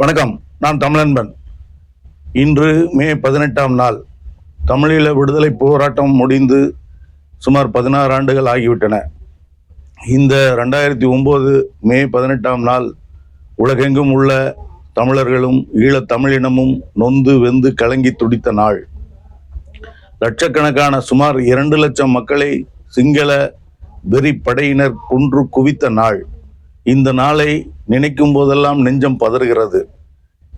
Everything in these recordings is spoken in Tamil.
வணக்கம் நான் தமிழன்பன். இன்று மே பதினெட்டாம் நாள். தமிழீழ விடுதலை போராட்டம் முடிந்து சுமார் பதினாறு ஆண்டுகள் ஆகிவிட்டன. இந்த ரெண்டாயிரத்தி ஒம்பது மே பதினெட்டாம் நாள் உலகெங்கும் உள்ள தமிழர்களும் ஈழத் தமிழினமும் நொந்து வெந்து கலங்கி துடித்த நாள். லட்சக்கணக்கான சுமார் இரண்டு லட்சம் மக்களை சிங்கள வெறி படையினர் கொன்று குவித்த நாள். இந்த நாளை நினைக்கும் போதெல்லாம் நெஞ்சம் பதறுகிறது.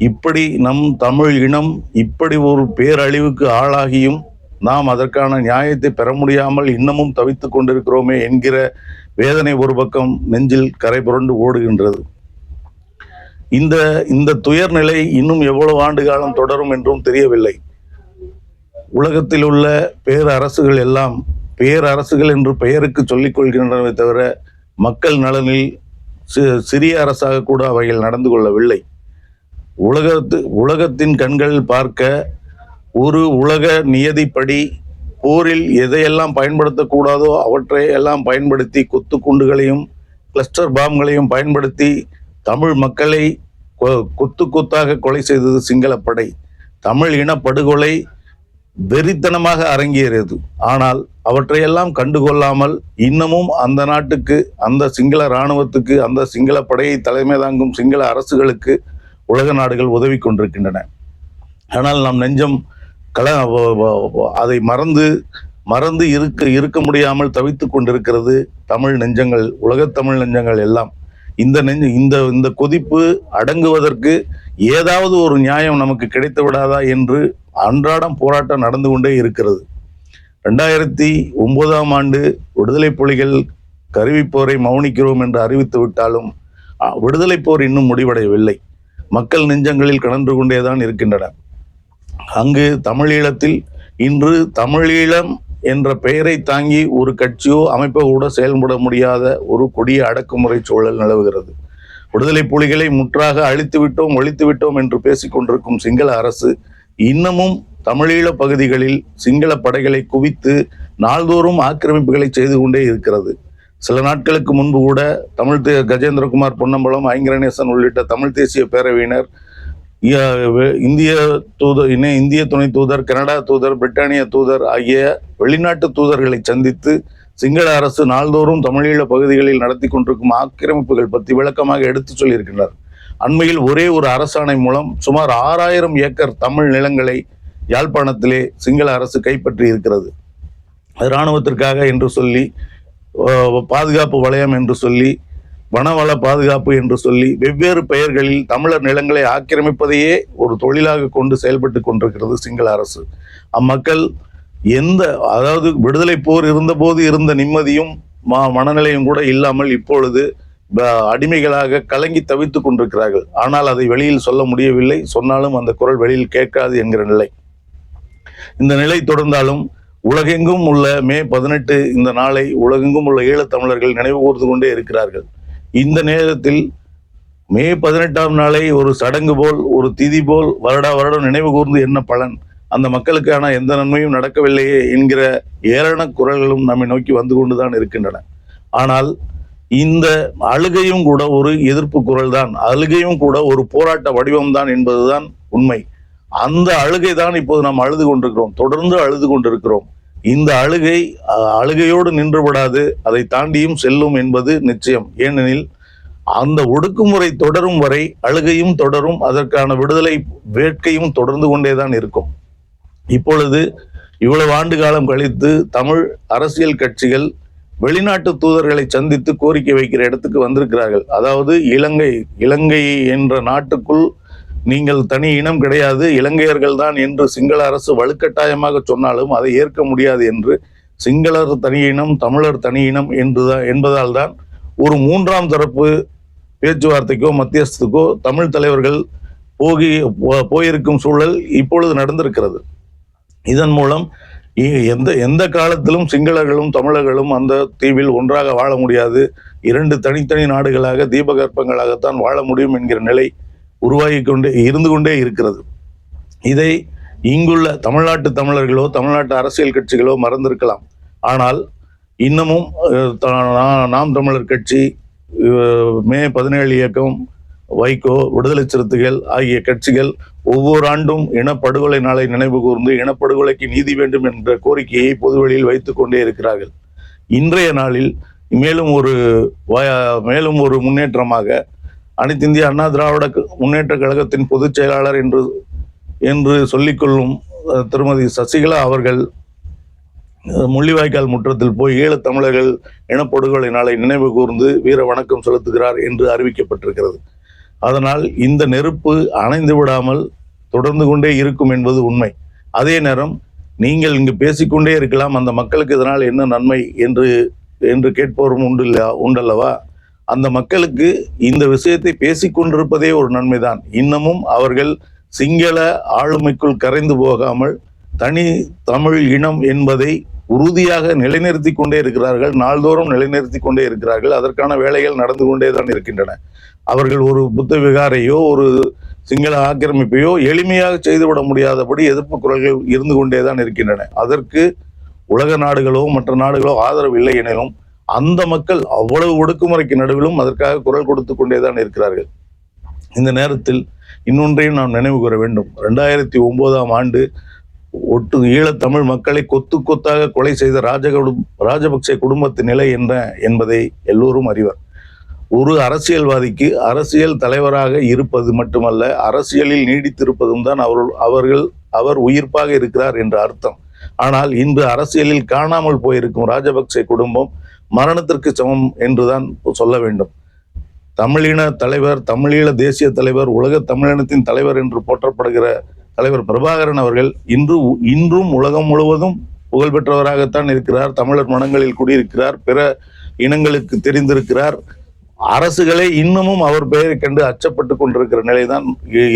இப்படி நம் தமிழ் இனம் இப்படி ஒரு பேரழிவுக்கு ஆளாகியும் நாம் அதற்கான நியாயத்தை பெற முடியாமல் இன்னமும் தவித்துக் கொண்டிருக்கிறோமே என்கிற வேதனை ஒரு பக்கம் நெஞ்சில் கரை புரண்டு ஓடுகின்றது. இந்த இந்த துயர் நிலை இன்னும் எவ்வளவு ஆண்டு காலம் தொடரும் என்றும் தெரியவில்லை. உலகத்தில் உள்ள பேரரசுகள் எல்லாம் பேரரசுகள் என்று பெயருக்கு சொல்லிக் கொள்கின்றனவே தவிர மக்கள் நலனில் சிறிய அரசாக கூட அவைகள் நடந்து கொள்ளவில்லை. உலகத்து உலகத்தின் கண்கள் பார்க்க ஒரு உலக நியதிப்படி போரில் எதையெல்லாம் பயன்படுத்தக்கூடாதோ அவற்றை எல்லாம் பயன்படுத்தி கொத்து குண்டுகளையும் கிளஸ்டர் பாம்களையும் பயன்படுத்தி தமிழ் மக்களை கொ- கொத்து கொத்தாக கொலை செய்தது சிங்களப்படை. தமிழ் இன படுகொலை வெறித்தனமாக அரங்கேறியது. ஆனால் அவற்றையெல்லாம் கண்டுகொள்ளாமல் இன்னமும் அந்த நாட்டுக்கு அந்த சிங்கள இராணுவத்துக்கு அந்த சிங்கள படையை தலைமை தாங்கும் சிங்கள அரசுகளுக்கு உலக நாடுகள் உதவி கொண்டிருக்கின்றன. ஆனால் நம் நெஞ்சம் கல அதை மறந்து மறந்து இருக்க இருக்க முடியாமல் தவித்துக் கொண்டிருக்கிறது தமிழ் நெஞ்சங்கள் உலகத்தமிழ் நெஞ்சங்கள் எல்லாம். இந்த நெஞ்ச இந்த இந்த கொதிப்பு அடங்குவதற்கு ஏதாவது ஒரு நியாயம் நமக்கு கிடைத்து விடாதா என்று அன்றாடம் போராட்டம் நடந்து கொண்டே இருக்கிறது. ரெண்டாயிரத்தி ஒன்பதாம் ஆண்டு விடுதலை புலிகள் கருவிப்போரை மௌனிக்கிறோம் என்று அறிவித்து விட்டாலும் விடுதலை போர் இன்னும் முடிவடையவில்லை. மக்கள் நெஞ்சங்களில் கலந்து கொண்டேதான் இருக்கின்றன. அங்கு தமிழீழத்தில் இன்று தமிழீழம் என்ற பெயரை தாங்கி ஒரு கட்சியோ அமைப்போ கூட செயல்பட முடியாத ஒரு கொடிய அடக்குமுறை சூழல் நிலவுகிறது. விடுதலை புலிகளை முற்றாக அழித்து விட்டோம் ஒழித்து விட்டோம் என்று பேசிக்கொண்டிருக்கும் சிங்கள அரசு இன்னமும் தமிழீழ பகுதிகளில் சிங்கள படைகளை குவித்து நாள்தோறும் ஆக்கிரமிப்புகளை செய்து கொண்டே இருக்கிறது. சில நாட்களுக்கு முன்பு கூட தமிழ் தே கஜேந்திரகுமார் பொன்னம்பலம் ஐங்கரநேசன் உள்ளிட்ட தமிழ் தேசிய பேரவையினர் இந்திய தூதர் இணை இந்திய துணை தூதர் கனடா தூதர் பிரிட்டானிய தூதர் ஆகிய வெளிநாட்டு தூதர்களை சந்தித்து சிங்கள அரசு நாள்தோறும் தமிழீழ பகுதிகளில் நடத்தி கொண்டிருக்கும் ஆக்கிரமிப்புகள் பற்றி விளக்கமாக எடுத்துச் சொல்லியிருக்கின்றனர் அண்மையில் ஒரே ஒரு அரசாணை மூலம் சுமார் ஆறாயிரம் ஏக்கர் தமிழ் நிலங்களை யாழ்ப்பாணத்திலே சிங்கள அரசு கைப்பற்றி இருக்கிறது. இராணுவத்திற்காக என்று சொல்லி பாதுகாப்பு வளையம் என்று சொல்லி வனவள பாதுகாப்பு என்று சொல்லி வெவ்வேறு பெயர்களில் தமிழர் நிலங்களை ஆக்கிரமிப்பதையே ஒரு தொழிலாக கொண்டு செயல்பட்டு கொண்டிருக்கிறது சிங்கள அரசு. அம்மக்கள் எந்த அதாவது விடுதலை போர் இருந்தபோது இருந்த நிம்மதியும் மனநிலையும் கூட இல்லாமல் இப்பொழுது அடிமைகளாக கலங்கி தவித்துக் கொண்டிருக்கிறார்கள். ஆனால் அதை வெளியில் சொல்ல முடியவில்லை. சொன்னாலும் அந்த குரல் வெளியில் கேட்காது என்கிற நிலை. இந்த நிலை தொடர்ந்தாலும் உலகெங்கும் உள்ள மே பதினெட்டு இந்த நாளை உலகெங்கும் உள்ள ஈழத்தமிழர்கள் நினைவு கூர்ந்து கொண்டே இருக்கிறார்கள். இந்த நேரத்தில் மே பதினெட்டாம் நாளை ஒரு சடங்கு போல் ஒரு திதி போல் வருடா வருடம் நினைவு கூர்ந்து என்ன பலன்? அந்த மக்களுக்கான எந்த நன்மையும் நடக்கவில்லையே என்கிற ஏளன குரல்களும் நம்மை நோக்கி வந்து கொண்டுதான் இருக்கின்றன. ஆனால் இந்த அழுகையும் கூட ஒரு எதிர்ப்பு குரல் தான் அழுகையும் கூட ஒரு போராட்ட வடிவம் தான் என்பதுதான் உண்மை. அந்த அழுகை தான் இப்போது நாம் அழுது கொண்டிருக்கிறோம். தொடர்ந்து அழுது கொண்டிருக்கிறோம். இந்த அழுகை அழுகையோடு நின்று விடாது அதை தாண்டியும் செல்லும் என்பது நிச்சயம். ஏனெனில் அந்த ஒடுக்குமுறை தொடரும் வரை அழுகையும் தொடரும். அதற்கான விடுதலை வேட்கையும் தொடர்ந்து கொண்டே தான் இருக்கும். இப்பொழுது இவ்வளவு ஆண்டு காலம் கழித்து தமிழ் அரசியல் கட்சிகள் வெளிநாட்டு தூதர்களை சந்தித்து கோரிக்கை வைக்கிற இடத்துக்கு வந்திருக்கிறார்கள். அதாவது இலங்கை இலங்கை என்ற நாட்டுக்குள் நீங்கள் தனி இனம் கிடையாது. இலங்கையர்கள் தான் என்று சிங்கள அரசு வலுக்கட்டாயமாக சொன்னாலும் அதை ஏற்க முடியாது என்று சிங்களர் தனி இனம் தமிழர் தனி இனம் என்றுதான் என்பதால் தான் ஒரு மூன்றாம் தரப்பு பேச்சுவார்த்தைக்கோ மத்தியஸ்துக்கோ தமிழ் தலைவர்கள் போகி போ- போயிருக்கும் சூழல் இப்பொழுது நடந்திருக்கிறது. இதன் மூலம் எந்த எந்த காலத்திலும் சிங்களர்களும் தமிழர்களும் அந்த தீவில் ஒன்றாக வாழ முடியாது. இரண்டு தனித்தனி நாடுகளாக தீபகற்பங்களாகத்தான் வாழ முடியும் என்கிற நிலை உருவாகி கொண்டே இருந்து கொண்டே இருக்கிறது. இதை இங்குள்ள தமிழ்நாட்டு தமிழர்களோ தமிழ்நாட்டு அரசியல் கட்சிகளோ மறந்திருக்கலாம். ஆனால் இன்னமும் நாம் தமிழர் கட்சி மே பதினேழு இயக்கம் வைகோ விடுதலை சிறுத்தைகள் ஆகிய கட்சிகள் ஒவ்வொரு ஆண்டும் இனப்படுகொலை நாளை நினைவு கூர்ந்து இனப்படுகொலைக்கு நீதி வேண்டும் என்ற கோரிக்கையை பொதுவெளியில் வைத்துக் கொண்டே இருக்கிறார்கள். இன்றைய நாளில் மேலும் ஒரு மேலும் ஒரு முன்னேற்றமாக அனைத்து இந்திய அண்ணா திராவிட முன்னேற்ற கழகத்தின் பொதுச் செயலாளர் என்று என்று சொல்லிக்கொள்ளும் திருமதி சசிகலா அவர்கள் முள்ளிவாய்க்கால் முற்றத்தில் போய் ஈழத் தமிழர்கள் இனப்படுகொலை நாளை நினைவு கூர்ந்து வீர வணக்கம் செலுத்துகிறார் என்று அறிவிக்கப்பட்டிருக்கிறது. அதனால் இந்த நெருப்பு அணைந்து விடாமல் தொடர்ந்து கொண்டே இருக்கும் என்பது உண்மை. அதே நேரம் நீங்கள் இங்கு பேசிக்கொண்டே இருக்கலாம் அந்த மக்களுக்கு இதனால் என்ன நன்மை என்று என்று கேட்பவரும் உண்டு உண்டல்லவா? அந்த மக்களுக்கு இந்த விஷயத்தை பேசிக்கொண்டிருப்பதே ஒரு நன்மைதான். இன்னமும் அவர்கள் சிங்கள ஆளுமைக்குள் கரைந்து போகாமல் தனி தமிழ் இனம் என்பதை உறுதியாக நிலைநிறுத்தி கொண்டே இருக்கிறார்கள் நாள்தோறும் நிலைநிறுத்தி கொண்டே இருக்கிறார்கள் அதற்கான வேலைகள் நடந்து கொண்டே தான் இருக்கின்றன. அவர்கள் ஒரு புத்த விகாரையோ ஒரு சிங்கள ஆக்கிரமிப்பையோ எளிமையாக செய்துவிட முடியாதபடி எதிர்ப்பு குரல்கள் இருந்து கொண்டே தான் இருக்கின்றன. அதற்கு உலக நாடுகளோ மற்ற நாடுகளோ ஆதரவு இல்லை எனினும் அந்த மக்கள் அவ்வளவு ஒடுக்குமுறைக்கு நடுவிலும் அதற்காக குரல் கொடுத்து கொண்டே தான் இருக்கிறார்கள். இந்த நேரத்தில் இன்னொன்றையும் நாம் நினைவு கூற வேண்டும். ரெண்டாயிரத்தி ஒன்பதாம் ஆண்டு ஒட்டு ஈழத்தமிழ் மக்களை கொத்து கொத்தாக கொலை செய்த ராஜகுடு ராஜபக்சே குடும்பத்தின் நிலை என்ன என்பதை எல்லோரும் அறிவர். ஒரு அரசியல்வாதிக்கு அரசியல் தலைவராக இருப்பது மட்டுமல்ல அரசியலில் நீடித்திருப்பதும் தான் அவர்கள் அவர்கள் அவர் உயிர்ப்பாக இருக்கிறார் என்ற அர்த்தம். ஆனால் இன்று அரசியலில் காணாமல் போயிருக்கும் ராஜபக்சே குடும்பம் மரணத்திற்கு சமம் என்றுதான் சொல்ல வேண்டும். தமிழின தலைவர் தமிழீழ தேசிய தலைவர் உலக தமிழினத்தின் தலைவர் என்று போற்றப்படுகிற தலைவர் பிரபாகரன் அவர்கள் இன்று இன்றும் உலகம் முழுவதும் புகழ்பெற்றவராகத்தான் இருக்கிறார். தமிழர் மனங்களில் குடியிருக்கிறார். பிற இனங்களுக்கு தெரிந்திருக்கிறார். அரசுகளே இன்னமும் அவர் பெயரை கண்டு அச்சப்பட்டு கொண்டிருக்கிற நிலைதான்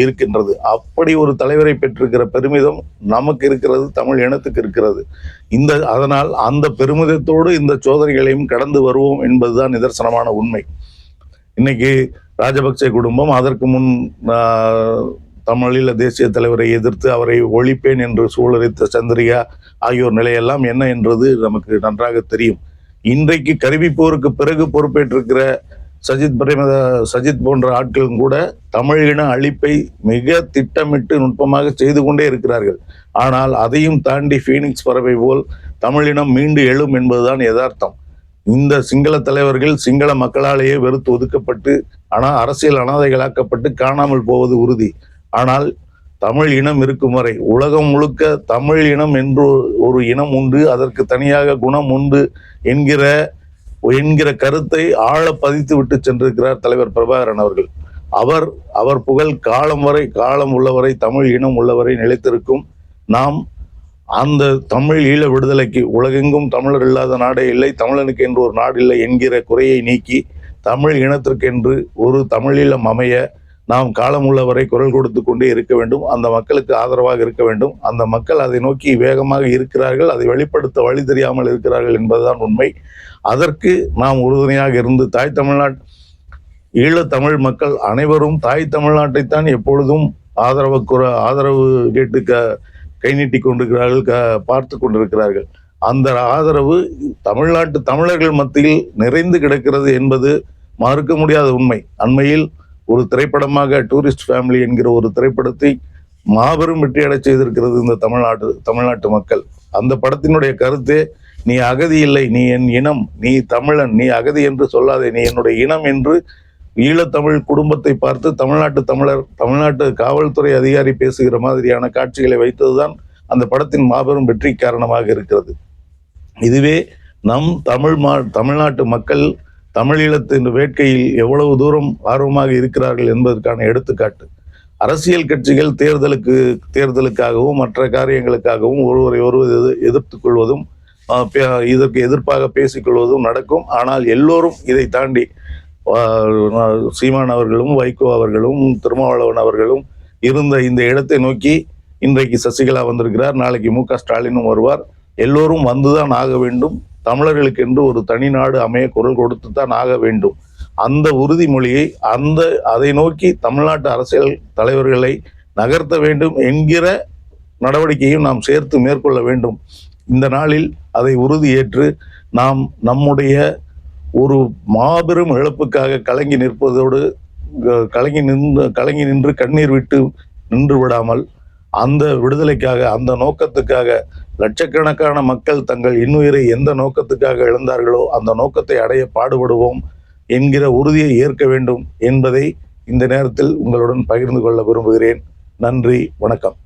இருக்கின்றது. அப்படி ஒரு தலைவரை பெற்றிருக்கிற பெருமிதம் நமக்கு இருக்கிறது தமிழ் இனத்துக்கு இருக்கிறது. இந்த அதனால் அந்த பெருமிதத்தோடு இந்த சோதனைகளையும் கடந்து வருவோம் என்பதுதான் நிதர்சனமான உண்மை. இன்னைக்கு ராஜபக்சே குடும்பம் அதற்கு முன் தமிழீழ தேசிய தலைவரை எதிர்த்து அவரை ஒழிப்பேன் என்று சூழலித்த சந்திரிகா ஆகியோர் நிலையெல்லாம் என்ன என்றது நமக்கு நன்றாக தெரியும். இன்றைக்கு கருவிப்போருக்கு பிறகு பொறுப்பேற்றிருக்கிற சஜித் பிரேமத சஜித் போன்ற ஆட்களும் கூட தமிழின அழிப்பை மிக திட்டமிட்டு நுட்பமாக செய்து கொண்டே இருக்கிறார்கள். ஆனால் அதையும் தாண்டி ஃபீனிக்ஸ் பறவை போல் தமிழினம் மீண்டு எழும் என்பதுதான் யதார்த்தம். இந்த சிங்கள தலைவர்கள் சிங்கள மக்களாலேயே வெறுத்து ஒதுக்கப்பட்டு ஆனால் அரசியல் அனாதைகளாக்கப்பட்டு காணாமல் போவது உறுதி. ஆனால் தமிழ் இனம் இருக்கும் வரை உலகம் முழுக்க தமிழ் இனம் என்று ஒரு இனம் உண்டு அதற்கு தனியாக குணம் உண்டு என்கிற என்கிற கருத்தை ஆழ பதித்து விட்டு சென்றிருக்கிறார் தலைவர் பிரபாகரன் அவர்கள். அவர் அவர் புகழ் காலம் வரை காலம் உள்ளவரை தமிழ் இனம் உள்ளவரை நிலைத்திருக்கும். நாம் அந்த தமிழ் ஈழ விடுதலைக்கு உலகெங்கும் தமிழர் இல்லாத நாடே இல்லை தமிழனுக்கு என்று ஒரு நாடு இல்லை என்கிற குறையை நீக்கி தமிழ் இனத்திற்கென்று ஒரு தமிழீழம் அமைய நாம் காலம் உள்ளவரை குரல் கொடுத்து கொண்டே இருக்க வேண்டும். அந்த மக்களுக்கு ஆதரவாக இருக்க வேண்டும். அந்த மக்கள் அதை நோக்கி வேகமாக இருக்கிறார்கள். அதை வெளிப்படுத்த வழி தெரியாமல் இருக்கிறார்கள் என்பதுதான் உண்மை. அதற்கு நாம் உறுதுணையாக இருந்து தாய் தமிழ்நாட் ஈழத்தமிழ் மக்கள் அனைவரும் தாய் தமிழ்நாட்டைத்தான் எப்பொழுதும் ஆதரவு குற ஆதரவு கேட்டு க கை நீட்டி கொண்டிருக்கிறார்கள் க பார்த்து கொண்டிருக்கிறார்கள். அந்த ஆதரவு தமிழ்நாட்டு தமிழர்கள் மத்தியில் நிறைந்து கிடக்கிறது என்பது மறுக்க முடியாத உண்மை. அண்மையில் ஒரு திரைப்படமாக டூரிஸ்ட் ஃபேமிலி என்கிற ஒரு திரைப்படத்தை மாபெரும் வெற்றியடை செய்திருக்கிறது இந்த தமிழ்நாட்டு தமிழ்நாட்டு மக்கள். அந்த படத்தினுடைய கருத்தே நீ அகதி இல்லை நீ என் இனம் நீ தமிழன் நீ அகதி என்று சொல்லாதே நீ என்னுடைய இனம் என்று ஈழத்தமிழ் குடும்பத்தை பார்த்து தமிழ்நாட்டு தமிழர் தமிழ்நாட்டு காவல்துறை அதிகாரி பேசுகிற மாதிரியான காட்சிகளை வைத்ததுதான் அந்த படத்தின் மாபெரும் வெற்றி காரணமாக இருக்கிறது. இதுவே நம் தமிழ் மா தமிழ்நாட்டு மக்கள் தமிழீழத்தின் வேட்கையில் எவ்வளவு தூரம் ஆர்வமாக இருக்கிறார்கள் என்பதற்கான எடுத்துக்காட்டு. அரசியல் கட்சிகள் தேர்தலுக்கு தேர்தலுக்காகவும் மற்ற காரியங்களுக்காகவும் ஒருவரை ஒருவர் எது எதிர்த்து கொள்வதும் பே- இதற்கு எதிர்ப்பாக பேசிக்கொள்வதும் நடக்கும். ஆனால் எல்லோரும் இதை தாண்டி சீமான் அவர்களும் வைகோ அவர்களும் திருமாவளவன் அவர்களும் இருந்த இந்த இடத்தை நோக்கி இன்றைக்கு சசிகலா வந்திருக்கிறார். நாளைக்கு மு க ஸ்டாலினும் வருவார். எல்லோரும் வந்துதான் ஆக வேண்டும். தமிழர்களுக்கு என்று ஒரு தனி நாடு அமைய குரல் கொடுத்து தான் ஆக வேண்டும். அந்த உறுதிமொழியை அந்த அதை நோக்கி தமிழ்நாட்டு அரசியல் தலைவர்களை நகர்த்த வேண்டும் என்கிற நடவடிக்கையும் நாம் சேர்த்து மேற்கொள்ள வேண்டும். இந்த நாளில் அதை உறுதியேற்று நாம் நம்முடைய ஒரு மாபெரும் இழப்புக்காக கலங்கி நிற்பதோடு கலங்கி நின்று கலங்கி நின்று கண்ணீர் விட்டு நின்று விடாமல் அந்த விடுதலைக்காக அந்த நோக்கத்துக்காக லட்சக்கணக்கான மக்கள் தங்கள் இன்னுயிரை எந்த நோக்கத்துக்காக இழந்தார்களோ அந்த நோக்கத்தை அடைய பாடுபடுவோம் என்கிற உறுதியை ஏற்க வேண்டும் என்பதை இந்த நேரத்தில் உங்களுடன் பகிர்ந்து கொள்ள விரும்புகிறேன். நன்றி வணக்கம்.